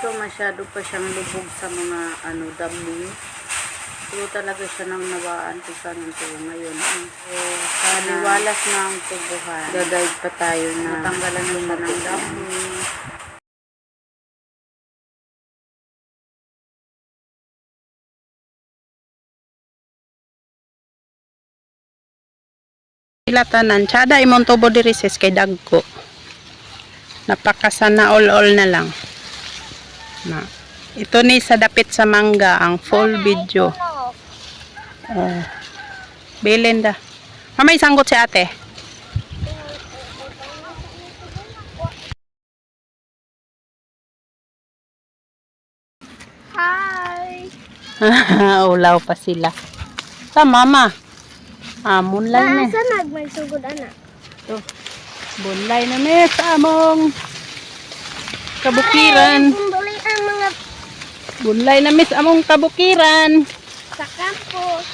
Ito masyado pa siyang lubog sa mga ano damo. Pero talaga siya nang nawaan saan ang tubo ngayon. So, Kaliwalas na ang tubuhan. Gagayad pa tayo na matanggalan mo siya ng damo. Ilatanan, tsada imong tubo diri sis kay dagko. Napakasana all all na lang. Na. Ito ni sa dapit sa mangga ang full video. Oh. Bilin da. Mamay sanggot si ate. Hi! Ulaw pa sila. Sa mama. Ah, munlay na. Nasa nagmagsugod anak? Ito. Bunlay na me sa among kabukiran. Mga Bunlay na miss among kabukiran. sa campus.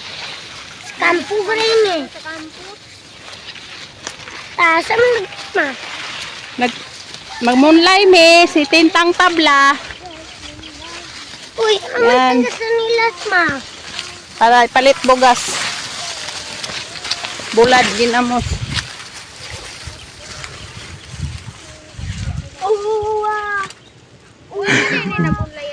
Sa campus rin eh. Sa campus? Ah, saan mo ma? Nag magmunlay me si Tintang Tabla Uy, ang sa nilas ma. para palit bugas. Bulad ginamos. Uwa! Uy, hindi na nabulay